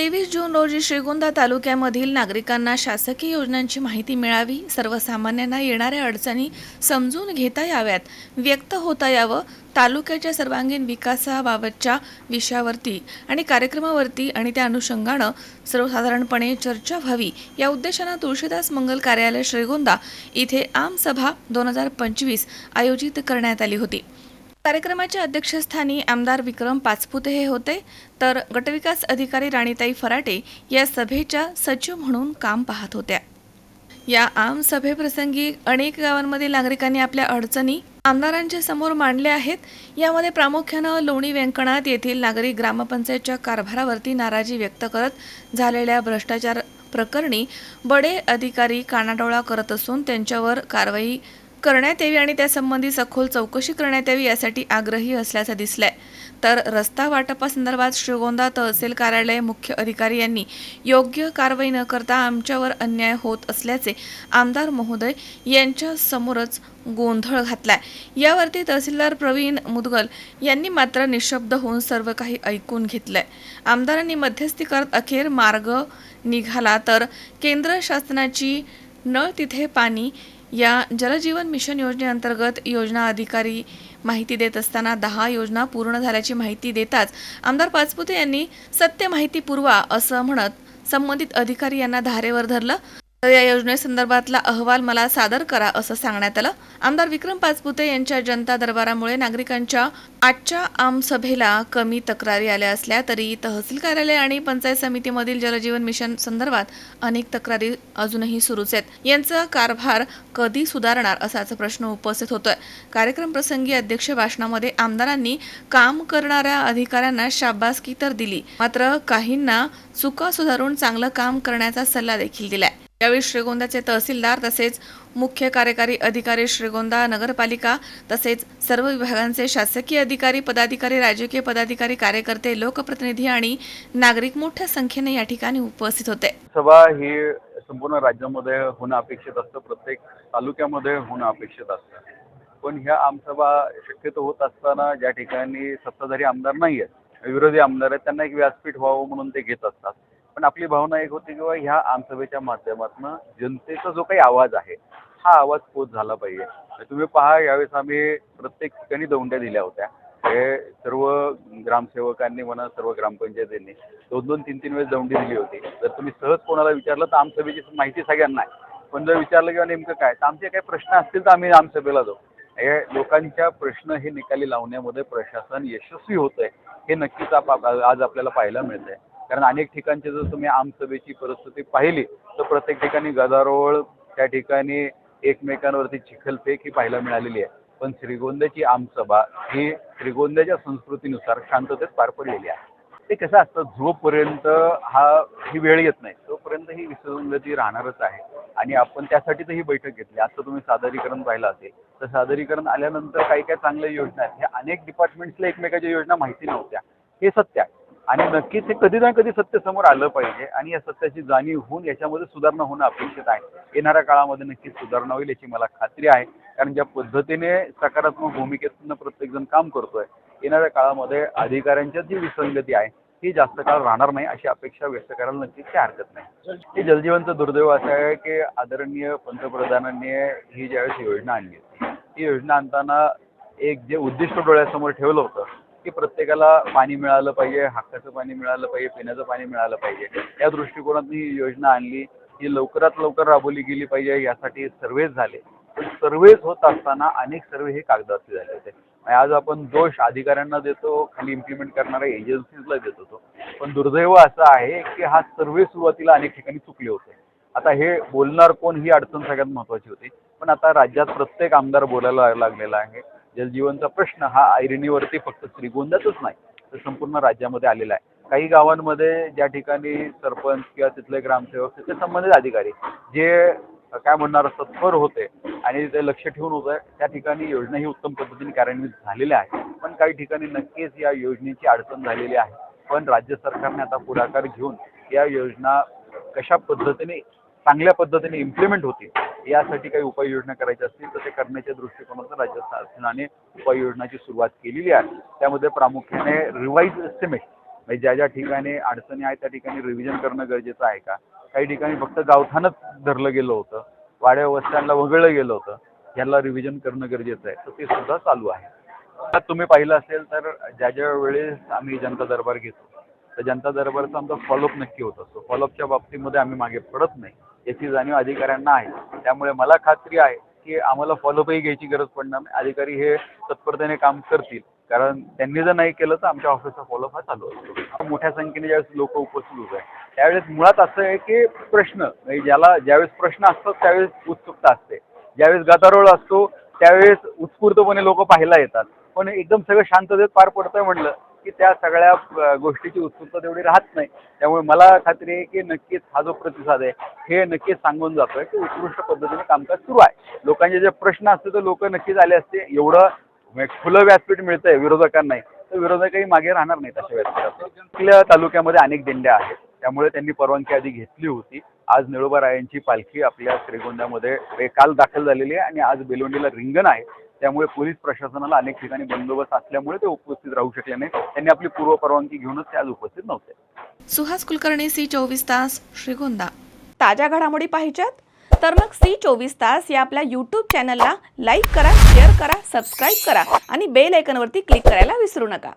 तेवीस जून रोजी श्रीगोंदा तालुक्यामधील नागरिकांना शासकीय योजनांची माहिती मिळावी सर्वसामान्यांना येणाऱ्या अडचणी समजून घेता याव्यात व्यक्त होता यावं तालुक्याच्या सर्वांगीण विकासाबाबतच्या विषयावरती आणि कार्यक्रमावरती आणि त्या अनुषंगानं सर्वसाधारणपणे चर्चा व्हावी. या उद्देशानं तुळशीदास मंगल कार्यालय श्रीगोंदा इथे आमसभा दोन हजार पंचवीस आयोजित करण्यात आली होती. कार्यक्रमाच्या अध्यक्षस्थानी आमदार विक्रम पाचपुते हे होते. तर गटविकास अधिकारी राणीताई फराटे या सभेच्या सचिव म्हणून काम पाहत होत्या. या आम सभेप्रसंगी अनेक गावांमधील नागरिकांनी आपल्या अडचणी आमदारांच्या समोर मांडल्या आहेत. यामध्ये प्रामुख्यानं लोणी व्यंकणात येथील नागरिक ग्रामपंचायतच्या कारभारावरती नाराजी व्यक्त करत झालेल्या भ्रष्टाचार प्रकरणी बडे अधिकारी कानाडोळा करत असून त्यांच्यावर कारवाई करण्यात यावी आणि त्यासंबंधी सखोल चौकशी करण्यात यावी यासाठी आग्रही असल्याचं दिसलंय. तर रस्ता वाटपासंदर्भात श्रीगोंदा तहसील कार्यालय मुख्य अधिकारी यांनी योग्य कारवाई न करता आमच्यावर अन्याय होत असल्याचे आमदार महोदय यांच्या समोरच गोंधळ घातलाय. यावरती तहसीलदार प्रवीण मुदगल यांनी मात्र निशब्द होऊन सर्व काही ऐकून घेतलंय. आमदारांनी मध्यस्थी करत अखेर मार्ग निघाला तर केंद्र शासनाची नळ तिथे पाणी या जलजीवन मिशन योजनेअंतर्गत योजना अधिकारी माहिती देत असताना दहा योजना पूर्ण झाल्याची माहिती देताच आमदार पाचपुते यांनी सत्य माहिती पुरवा असं म्हणत संबंधित अधिकारी यांना धारेवर धरलं. तर या योजनेसंदर्भातला अहवाल मला सादर करा असं सांगण्यात आलं. आमदार विक्रम पाचपुते यांच्या जनता दरबारामुळे नागरिकांच्या आजच्या आमसभेला कमी तक्रारी आल्या असल्या तरी तहसील कार्यालय आणि पंचायत समितीमधील जलजीवन मिशन संदर्भात अनेक तक्रारी अजूनही सुरूच आहेत. यांचा कारभार कधी सुधारणार असाच प्रश्न उपस्थित होतोय. कार्यक्रम प्रसंगी अध्यक्ष भाषणामध्ये आमदारांनी काम करणाऱ्या अधिकाऱ्यांना शाबासकी तर दिली. मात्र काहींना चुका सुधारून चांगलं काम करण्याचा सल्ला देखील दिलाय. यावेळी श्रीगोंदाचे तहसीलदार तसेच मुख्य कार्यकारी अधिकारी श्रीगोंदा नगरपालिका तसेच सर्व विभागांचे शासकीय अधिकारी पदाधिकारी राजकीय पदाधिकारी कार्यकर्ते लोकप्रतिनिधी आणि नागरिक मोठ्या संख्येने या ठिकाणी उपस्थित होते. सभा ही संपूर्ण राज्यामध्ये होणं अपेक्षित असतं प्रत्येक तालुक्यामध्ये होणं अपेक्षित असतं. पण ह्या आमसभा शक्यतो होत असताना ज्या ठिकाणी सत्ताधारी आमदार नाही आहेत विरोधी आमदार आहेत त्यांना एक व्यासपीठ व्हावं म्हणून ते घेत असतात. पण आपली भावना एक होती किंवा ह्या आमसभेच्या माध्यमातून जनतेचा जो काही आवाज आहे हा आवाज पोच झाला पाहिजे. तुम्ही पहा यावेळेस आम्ही प्रत्येक ठिकाणी दौंड्या दिल्या होत्या. हे सर्व ग्रामसेवकांनी म्हणा सर्व ग्रामपंचायतींनी दोन दोन तीन तीन वेळेस दौंडी दिली होती. जर तुम्ही सहज कोणाला विचारलं तर आमसभेची माहिती सगळ्यांना आहे. पण जर विचारलं किंवा नेमकं काय तर आमचे काही प्रश्न असतील तर आम्ही आमसभेला जाऊ. हे लोकांच्या प्रश्न हे निकाली लावण्यामध्ये प्रशासन यशस्वी होत आहे हे नक्कीच आप आज आपल्याला पाहायला मिळतंय. कारण अनेक ठिकाणची जर तुम्ही आमसभेची परिस्थिती पाहिली तर प्रत्येक ठिकाणी गदारोळ त्या ठिकाणी एकमेकांवरती चिखलफेक ही पाहायला मिळालेली आहे. पण श्रीगोंद्याची आमसभा ही श्रीगोंद्याच्या संस्कृतीनुसार शांततेत पार पडलेली आहे. ते कसं असतं जोपर्यंत हा ही वेळ येत नाही तोपर्यंत ही विसंगती राहणारच आहे. आणि आपण त्यासाठी तर ही बैठक घेतली. आता तुम्ही सादरीकरण पाहिलं असेल तर सादरीकरण आल्यानंतर काही काही चांगल्या योजना आहेत. ह्या अनेक डिपार्टमेंट्सला एकमेकाच्या योजना माहिती नव्हत्या. हे सत्य आहे. आणि नक्कीच हे कधी ना कधी सत्य समोर आलं पाहिजे आणि या सत्याची जाणीव होऊन याच्यामध्ये सुधारणा होणं अपेक्षित आहे. येणाऱ्या काळामध्ये नक्कीच सुधारणा होईल याची मला खात्री आहे. कारण ज्या पद्धतीने सकारात्मक भूमिकेतून प्रत्येकजण काम करतोय येणाऱ्या काळामध्ये अधिकाऱ्यांच्या जी विसंगती आहे ही जास्त काळ राहणार नाही अशी अपेक्षा व्यक्त करायला नक्कीच काही हरकत नाही. हे जलजीवनचं दुर्दैव असं आहे की आदरणीय पंतप्रधानांनी ही ज्यावेळेस योजना आणली ही ती योजना आणताना एक जे उद्दिष्ट डोळ्यासमोर ठेवलं होतं की प्रत्येकाला पाणी मिळालं पाहिजे हक्काचं पाणी मिळालं पाहिजे पिण्याचं पाणी मिळालं पाहिजे. या दृष्टिकोनातून ही योजना आणली ही लवकरात लवकर राबवली गेली पाहिजे यासाठी सर्वेच झाले. पण सर्वेच होत असताना अनेक सर्वे हे कागदावरती झाले होते. आज आपण दोष अधिकाऱ्यांना देतो खाली इम्प्लिमेंट करणाऱ्या एजन्सीजला देत होतो. पण दुर्दैव असं आहे की हा सर्वे सुरुवातीला अनेक ठिकाणी चुकले होते. आता हे बोलणार कोण ही अडचण सगळ्यात महत्त्वाची होती. पण आता राज्यात प्रत्येक आमदार बोलायला लागलेला आहे. जलजीवनचा प्रश्न हा ऐरणीवरती फक्त श्रीगोंद्यातच नाही तर संपूर्ण राज्यामध्ये आलेला आहे. काही गावांमध्ये ज्या ठिकाणी सरपंच किंवा तिथले ग्रामसेवक तिथले संबंधित अधिकारी जे काय म्हणणार तत्पर होते आणि ते लक्ष ठेवून होतं त्या ठिकाणी योजना ही उत्तम पद्धतीने कार्यान्वित झालेल्या आहे पण काही ठिकाणी नक्कीच या योजनेची अडचण झालेली आहे. पण राज्य सरकारने आता पुढाकार घेऊन या योजना कशा पद्धतीने चांगल्या पद्धतीने इम्प्लिमेंट होतील यासाठी काही उपाययोजना करायच्या असतील तर ते करण्याच्या दृष्टिकोनातून राज्य शासनाने उपाययोजनाची सुरुवात केलेली आहे. त्यामध्ये प्रामुख्याने रिवाईज एस्टिमेट म्हणजे ज्या ज्या ठिकाणी अडचणी आहेत त्या ठिकाणी रिव्हिजन करणं गरजेचं आहे का? काही ठिकाणी फक्त गावठाणच धरलं गेलं होतं. वाड्या वस्त्यांना वगळलं गेलं होतं. याला रिव्हिजन करणं गरजेचं आहे. तर ते सुद्धा चालू आहे. आता तुम्ही पाहिलं असेल तर ज्या ज्या वेळेस आम्ही जनता दरबार घेतो तर जनता दरबारचा आमचा फॉलोअप नक्की होत असतो. फॉलोअपच्या बाबतीमध्ये आम्ही मागे पडत नाही. याची जाणीव अधिकाऱ्यांना आहे. त्यामुळे मला खात्री आहे की आम्हाला फॉलोअपही घ्यायची गरज पडणार नाही. अधिकारी हे तत्परतेने काम करतील. कारण त्यांनी जर नाही केलं तर आमच्या ऑफिसचा फॉलोअप हा चालू असतो. मोठ्या संख्येने ज्यावेळेस लोक उपस्थित होत आहे त्यावेळेस मुळात असं आहे की प्रश्न म्हणजे ज्याला ज्यावेळेस प्रश्न असतात त्यावेळेस उत्सुकता असते. ज्यावेळेस गदारोळ असतो त्यावेळेस उत्स्फूर्तपणे लोक पाहायला येतात. पण एकदम सगळं शांततेत पार पडतंय म्हणलं की त्या सगळ्या गोष्टीची उत्सुकता तेवढी राहत नाही. त्यामुळे मला खात्री आहे की नक्कीच हा जो प्रतिसाद आहे हे नक्कीच सांगून जातोय की उत्कृष्ट पद्धतीने कामकाज सुरू आहे. लोकांचे जे प्रश्न असते तर लोक नक्कीच आले असते. एवढं म्हणजे खुलं व्यासपीठ मिळतंय विरोधकांनाही तर विरोधकही मागे राहणार नाहीत अशा व्यासपीठात आपल्या तालुक्यामध्ये अनेक दिंड्या आहेत. त्यामुळे त्यांनी परवानगी आधी घेतली होती. आज निळोबा रायांची पालखी आपल्या श्रीगोंद्यामध्ये काल दाखल झालेली आहे आणि आज बेलोंडीला रिंगण आहे. त्यामुळे पोलीस प्रशासनाला अनेक ठिकाणी बंदोबस्त असल्यामुळे ते उपस्थित राहू शकले नाही त्यांनी आपली पूर्व परवानगी घेऊनच ते आज उपस्थित नव्हते. सुहास कुलकर्णी सी चोवीस तास श्रीगोंदा. ताज्या घडामोडी पाहिजेत? तर मग सी चोवीस तास या आपल्या यूट्यूब चॅनलला लाईक करा शेअर करा सबस्क्राईब करा आणि बेल आयकॉनवरती क्लिक करायला विसरू नका.